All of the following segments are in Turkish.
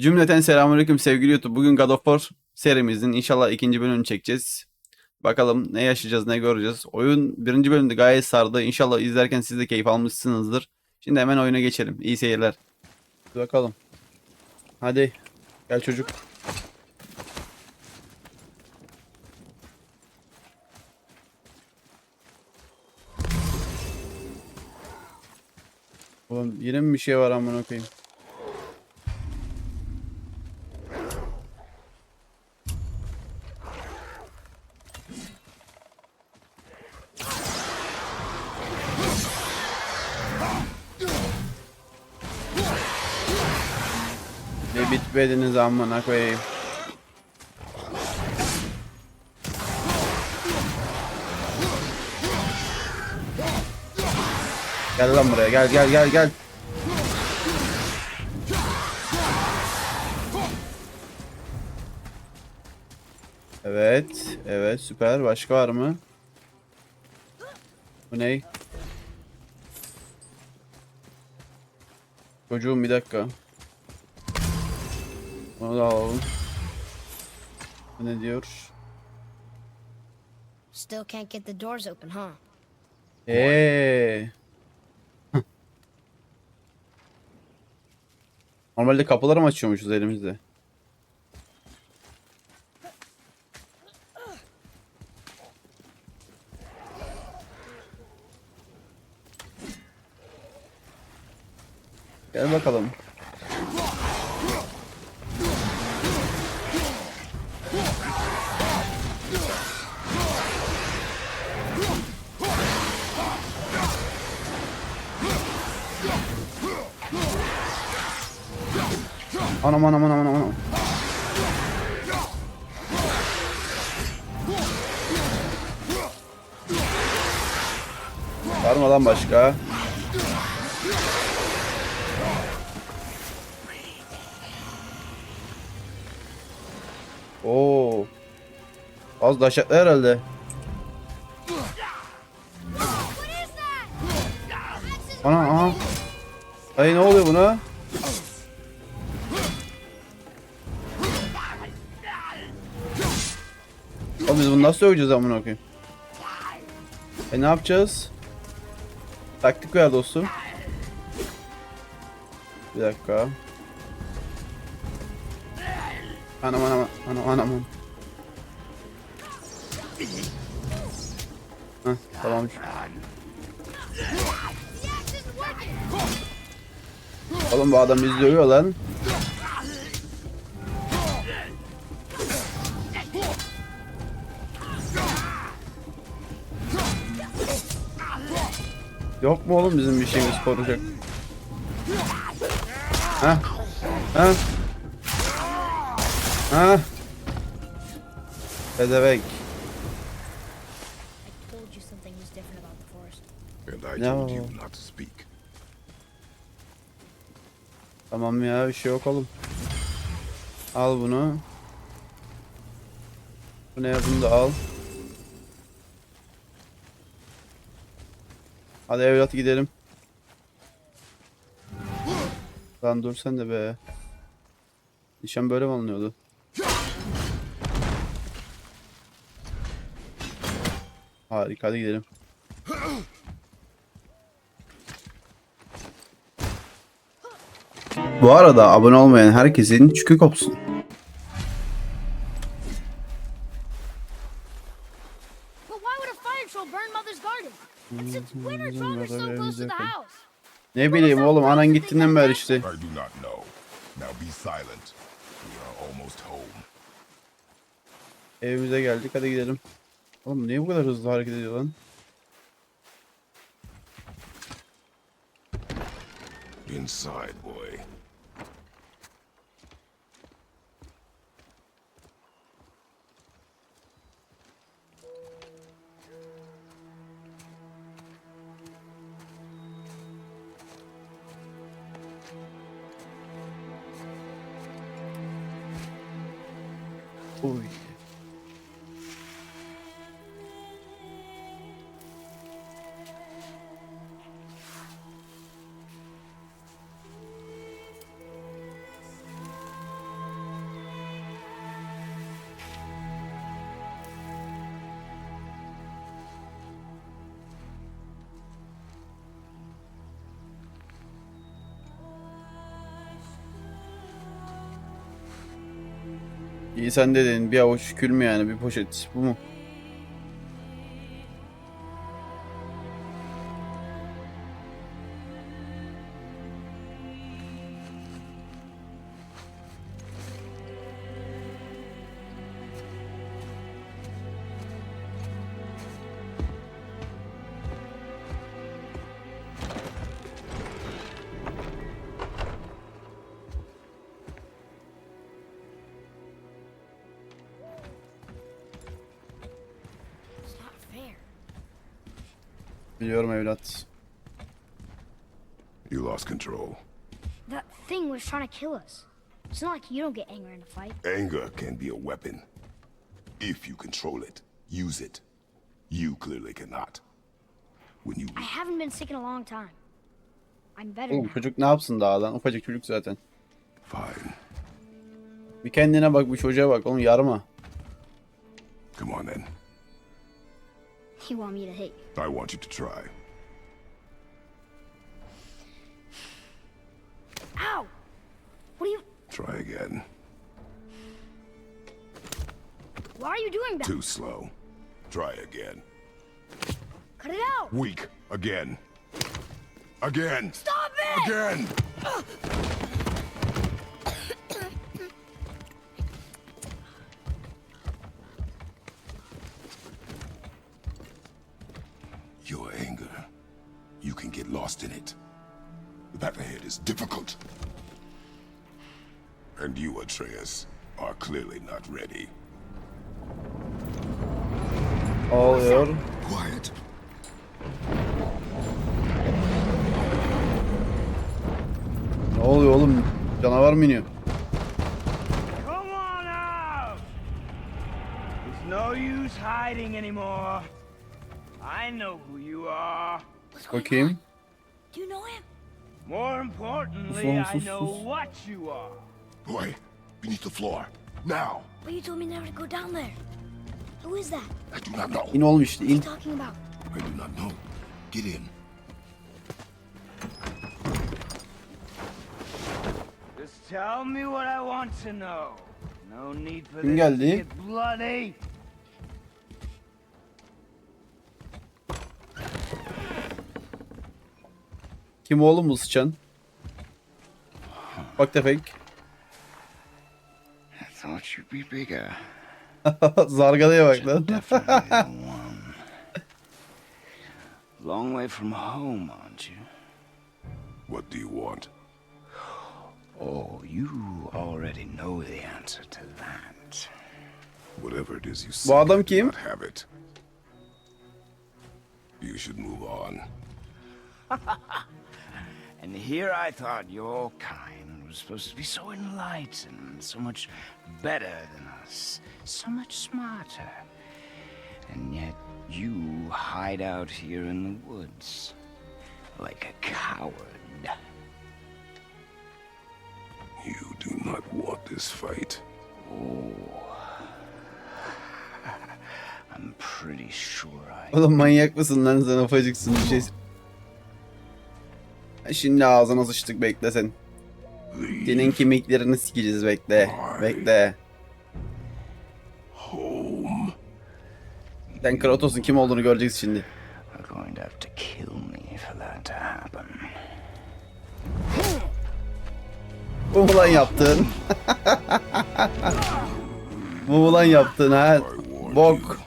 Cümleten selamünaleyküm sevgili YouTube. Bugün God of War serimizin inşallah ikinci bölümünü çekeceğiz. Bakalım ne yaşayacağız, ne göreceğiz. Oyun birinci bölümde gayet sardı. İnşallah izlerken siz de keyif almışsınızdır. Şimdi hemen oyuna geçelim. İyi seyirler. Bakalım. Hadi. Gel çocuk. Oğlum yine mi bir şey var amına koyayım? Ne bitmediniz amına koyayım. Gel lan buraya gel gel gel gel. Evet, evet süper. Başka var mı? Bu ne? Çocuğum bir dakika. Onu da alalım. Bu ne diyor? Still can't get the doors open, huh? Eee. Normalde kapıları mı açıyormuşuz elimizde? Gel bakalım. Oo. Az dehşetli herhalde. Ana aha. Dayı ne oluyor buna? Oğlum biz bunu nasıl öveceğiz amına koyayım? E ne yapacağız? Taktik ver dostum. Bir dakika. Anam anam anam anam. Heh, tamam. Oğlum bu adam bizi dövüyor lan. Yok mu oğlum bizim bir şeyimiz koruyacak? Ha? Ha? Ha? Pezevenk. I told you something was different about the forest. And I No. told you not to speak. Tamam ya bir şey yok oğlum. Al bunu. Bu ne bunu da al. Hadi evlat gidelim. Lan dur sen de be. Nişan böyle mi alınıyordu? Harika hadi gidelim. Bu arada abone olmayan herkesin çükü kopsun. House? Ne bileyim oğlum anan gittiğinden beri işte. Evimize geldik hadi gidelim. Oğlum niye bu kadar hızlı hareket ediyor lan? Inside, boy. İyi sen dedin bir avuç kül mü yani bir poşet bu mu? You lost control. That thing was trying to kill us. It's not like you don't get angry in a fight. Anger can be a weapon. If you control it, use it. You clearly cannot. When you I haven't been sick in a long time. I'm better Oğlum now. çocuk ne yapsın daha lan? Ufacık çocuk zaten. fine. Bir kendine bak bir çocuğa bak oğlum yarma. Come on then. You want me to hit you? I want you to try. Try again. Why are you doing that? Too slow. Try again. Cut it out! Weak. Again. Again. Stop it! Again. Atreus, are clearly not ready. Ağlıyor. Quiet. Ne oluyor oğlum? Canavar mı iniyor? Come on out! There's no use hiding anymore. I know who you are. Bakayım. Do you know him? More importantly, I know what you are. Boy, beneath the floor. Now. But you told me never to go down there. Who is that? I do not know. İn oğlum işte What are in. you talking about? I do not know. Get in. Just tell me what I want to know. No need for Kim this to geldi? get bloody. Kim oğlum bu sıçan? Bak tefek. I thought you'd be bigger. Zargalaya bak lan. Definitely the one. Long way from home, aren't you? What do you want? Oh, you already know the answer to that. Whatever it is you Bu seek, adam I do kim? not have it. You should move on. And here I thought your kind was supposed to be so enlightened, so much better than us, so much smarter. And yet you hide out here in the woods like a coward. You do not want this fight. Oh. I'm pretty sure I. Oğlum manyak mısın lan sen ufacıksın bir şey. Şimdi ağzına sıçtık bekle sen. Senin kemiklerini sikeceğiz bekle. Bekle. Sen Kratos'un kim olduğunu göreceksin şimdi. Bu mu lan yaptın? Bu mu lan yaptın ha? Bok.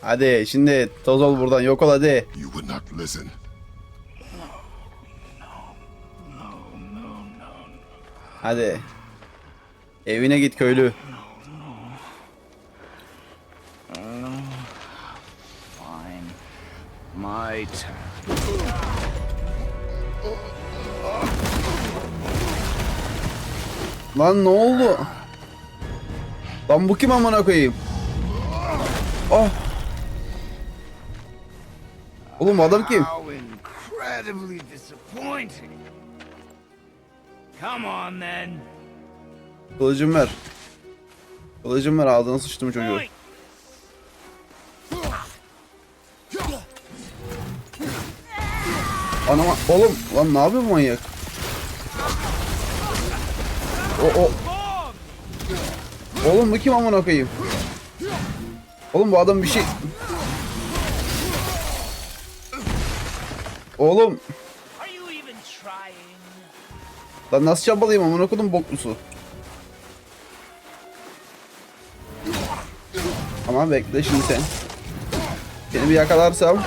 Hadi şimdi toz ol buradan yok ol hadi. Hadi. Evine git köylü. Fine. My. Lan ne oldu? Lan bu kim amına koyayım? Oh. Oğlum adam kim? How incredibly disappointing. Come on then. Kılıcım ver. Kılıcım ver ağzına sıçtım çocuğu. Anama oğlum lan ne yapıyor bu manyak? O, o. Oğlum bu kim amına koyayım? Oğlum bu adam bir şey... Oğlum lan nasıl çabalayayım amına koydum boklusu. Ama bekle şimdi sen. Seni bir yakalarsam!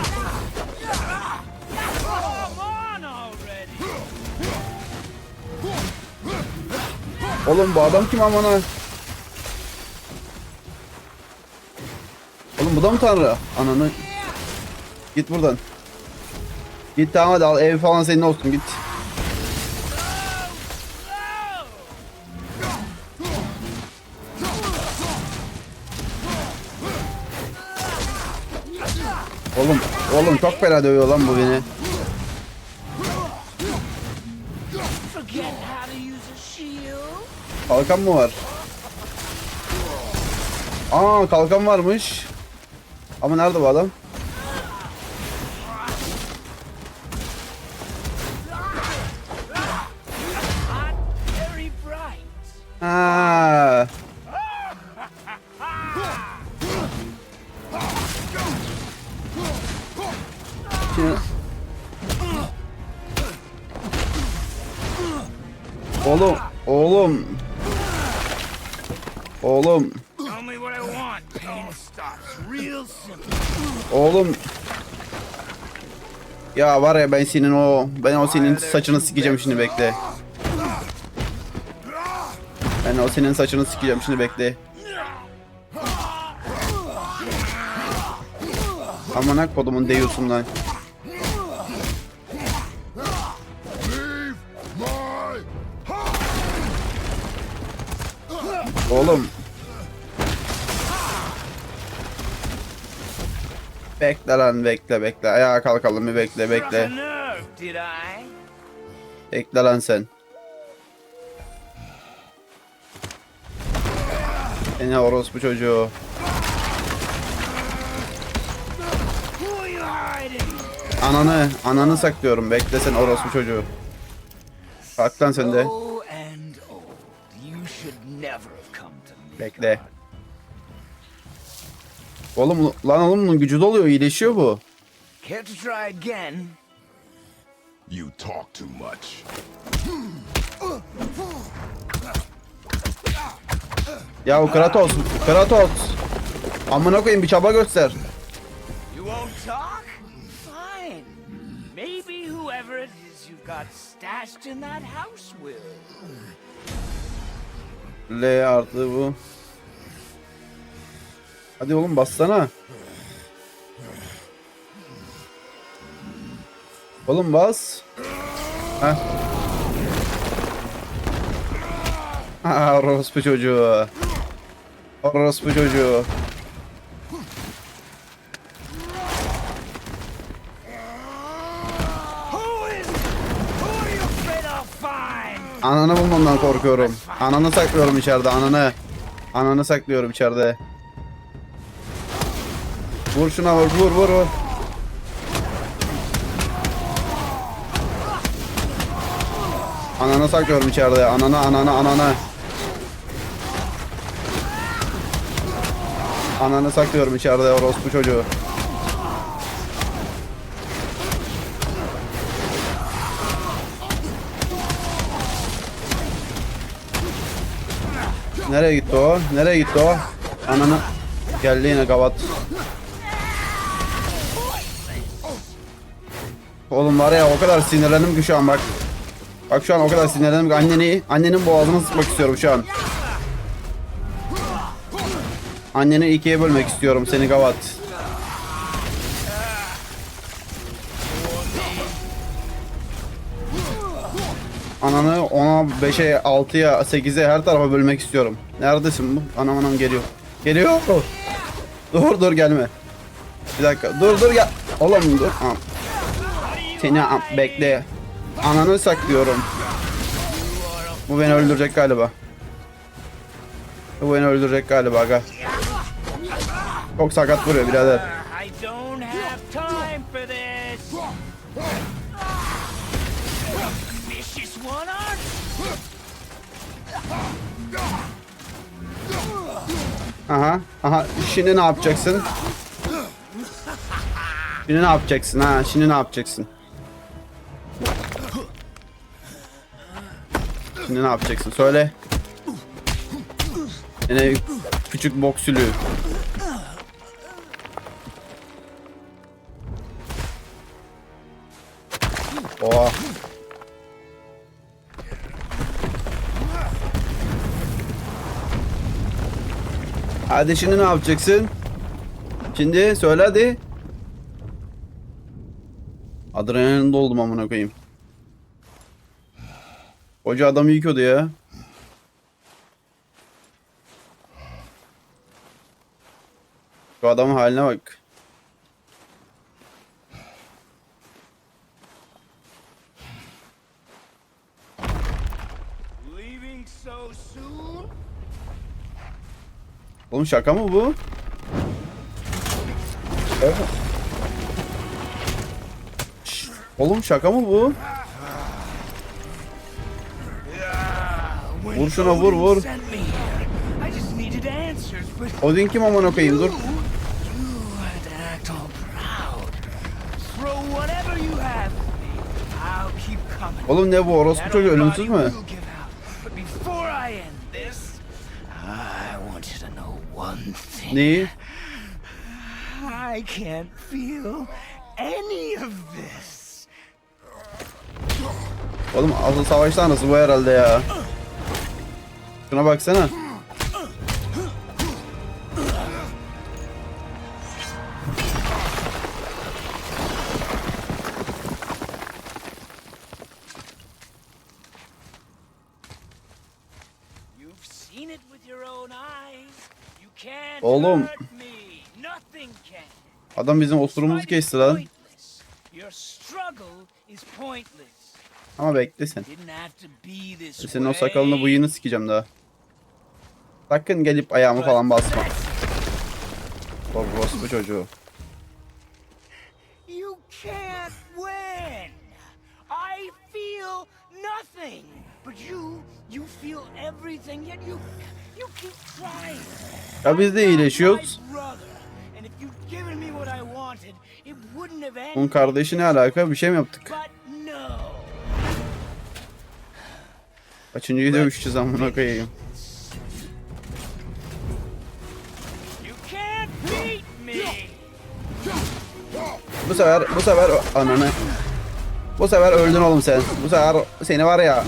Oğlum bu adam kim amına? Oğlum bu da mı tanrı? Ananı. Git buradan. Git tamam hadi al ev falan senin olsun git. Oğlum, oğlum çok fena dövüyor lan bu beni. Kalkan mı var? Aa kalkan varmış. Ama nerede bu adam? Oğlum. Ya var ya ben senin o ben o senin saçını sikeceğim şimdi bekle. Ben o senin saçını sikeceğim şimdi bekle. Amına kodumun deyiyorsun lan. Oğlum. Bekle lan bekle bekle. Ayağa kalkalım bir bekle bekle. Bekle lan sen. Seni orospu çocuğu. Ananı, ananı saklıyorum. Bekle sen orospu çocuğu. Kalk lan sen de. Oh Oğlum lan oğlum bunun gücü doluyor, iyileşiyor bu. Care to try again? You talk too much. Ya o Kratos, Kratos. Amına koyayım bir çaba göster. You won't talk? Fine. Maybe whoever it is you've got stashed in that house will. L artı bu. Hadi oğlum bassana. Oğlum bas. Heh. Ha, orospu çocuğu. Orospu çocuğu. Ananı bulmamdan korkuyorum. Ananı saklıyorum içeride ananı. Ananı saklıyorum içeride. Vur şuna vur vur vur vur. Ananı saklıyorum içeride. Ananı ananı ananı. Ananı saklıyorum içeride orospu çocuğu. Nereye gitti o? Nereye gitti o? Ananı geldi yine kavat. Oğlum var ya o kadar sinirlendim ki şu an bak. Bak şu an o kadar sinirlendim ki anneni, annenin boğazını sıkmak istiyorum şu an. Anneni ikiye bölmek istiyorum seni gavat. Ananı ona 5'e 6'ya 8'e her tarafa bölmek istiyorum. Neredesin bu? Anam anam geliyor. Geliyor. Dur dur gelme. Bir dakika. Dur dur gel. Oğlum dur. Am. Seni bekle. Ananı saklıyorum. Bu beni öldürecek galiba. Bu beni öldürecek galiba aga. Çok sakat vuruyor birader. Aha, aha. Şimdi ne yapacaksın? Şimdi ne yapacaksın ha? Şimdi ne yapacaksın? Şimdi ne yapacaksın? Söyle. Yine küçük boksülü. Oha. Hadi şimdi ne yapacaksın? Şimdi söyle hadi. Adrenalin doldum amına koyayım. Hoca adamı yıkıyordu ya. Şu adamın haline bak. Leaving so soon? Oğlum şaka mı bu? Oğlum şaka mı bu? Vur şuna vur vur. Odin kim amına koyayım dur. Oğlum ne bu orospu çocuğu ölümsüz mü? Neyi? I can't feel any of this. Oğlum asıl savaş tanrısı bu herhalde ya. You can't Oğlum. Adam bizim osurumuzu kesti lan. Ama bekle sen. Senin o sakalını bıyığını sikeceğim daha. Sakın gelip ayağımı falan basma. Orospu çocuğu. You can't win. I feel nothing, but you, you feel everything. Yet you, you keep trying. Ya biz de iyileşiyoruz. Onun kardeşi ne alaka? Bir şey mi yaptık? Kaçıncıyı dövüşeceğiz amına koyayım. Bu sefer bu sefer ananı. Bu sefer öldün oğlum sen. Bu sefer seni var ya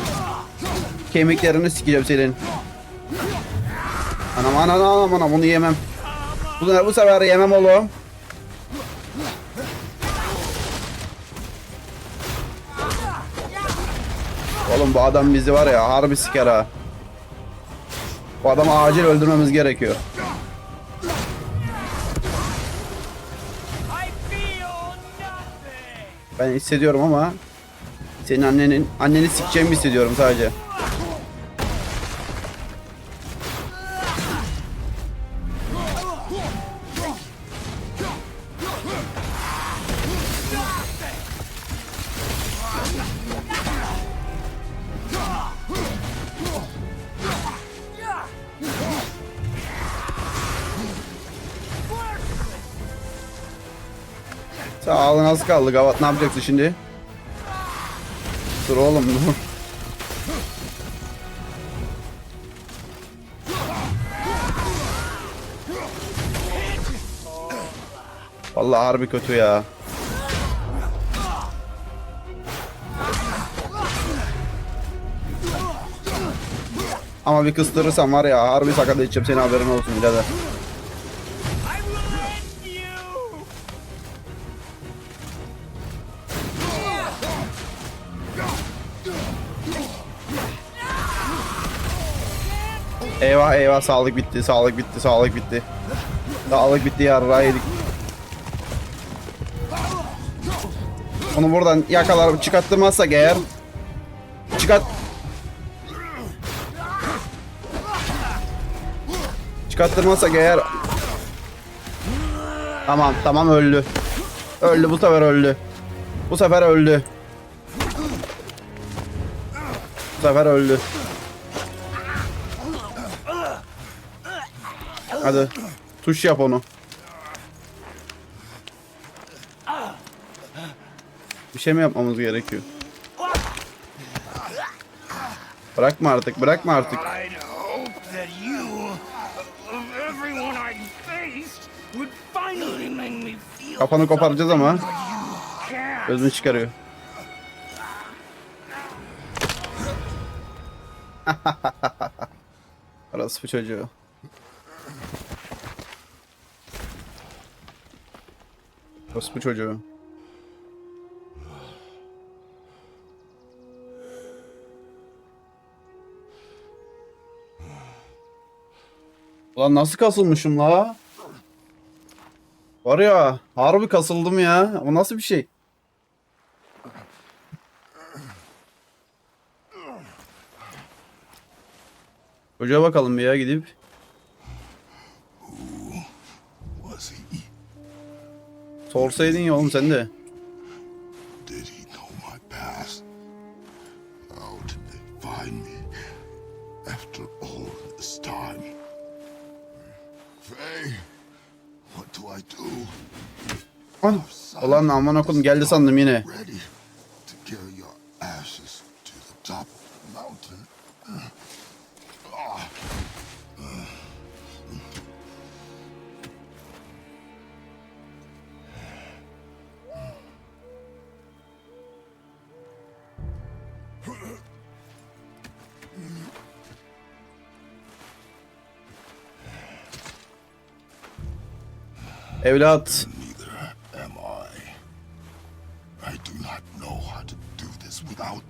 kemiklerini sikeceğim senin. Anam anam anam anam bunu yemem. Bu, bu sefer yemem oğlum. Oğlum bu adam bizi var ya harbi siker ha. Bu adamı acil öldürmemiz gerekiyor. Ben hissediyorum ama senin annenin anneni sikeceğimi hissediyorum sadece. Kaldı Gavat ne yapacaksın şimdi? Dur oğlum dur. Vallahi harbi kötü ya. Ama bir kıstırırsam var ya harbi sakat edeceğim senin haberin olsun birader. Eyvah eyvah sağlık bitti sağlık bitti sağlık bitti. Sağlık bitti yarrağı yedik. Onu buradan yakalar çıkarttırmazsak eğer çıkart çıkarttırmazsak eğer Tamam tamam öldü. Öldü bu sefer öldü. Bu sefer öldü. Bu sefer öldü. Hadi. Tuş yap onu. Bir şey mi yapmamız gerekiyor? Bırakma artık, bırakma artık. Kafanı koparacağız ama. Gözünü çıkarıyor. Orası bu çocuğu. Orası bu çocuğu. Ulan nasıl kasılmışım la? Var ya harbi kasıldım ya. O nasıl bir şey? Çocuğa bakalım bir ya gidip. Faye, what do I do? Lan, Ulan aman okudum geldi sandım yine.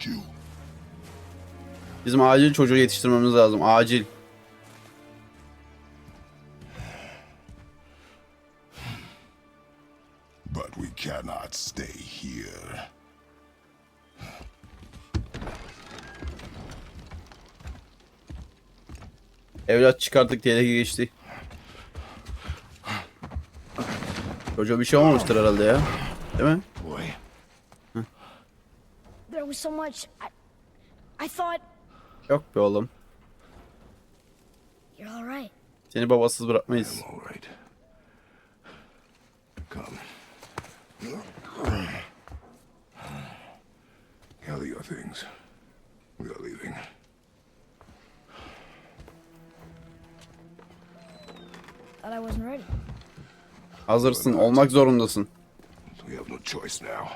You. Bizim acil çocuğu yetiştirmemiz lazım. Acil. But we cannot stay here. Evlat çıkarttık tehlike geçti. Çocuğa bir şey olmamıştır herhalde ya. Değil mi? There was so much. I, I thought Yok be oğlum. you're all right. Seni babasız bırakmayız. I'm all right. Come. Gather your things. We are leaving. Thought I wasn't ready. Hazırsın. Olmak zorundasın. We have no choice now.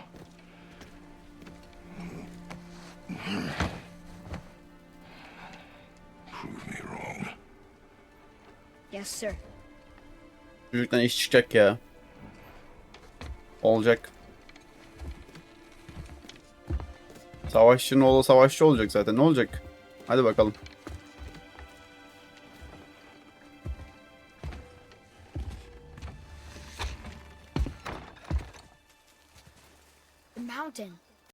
Prove me wrong. Yes, sir. Çocuktan iş çıkacak ya. Olacak. Savaşçının oğlu savaşçı olacak zaten. Ne olacak? Hadi bakalım.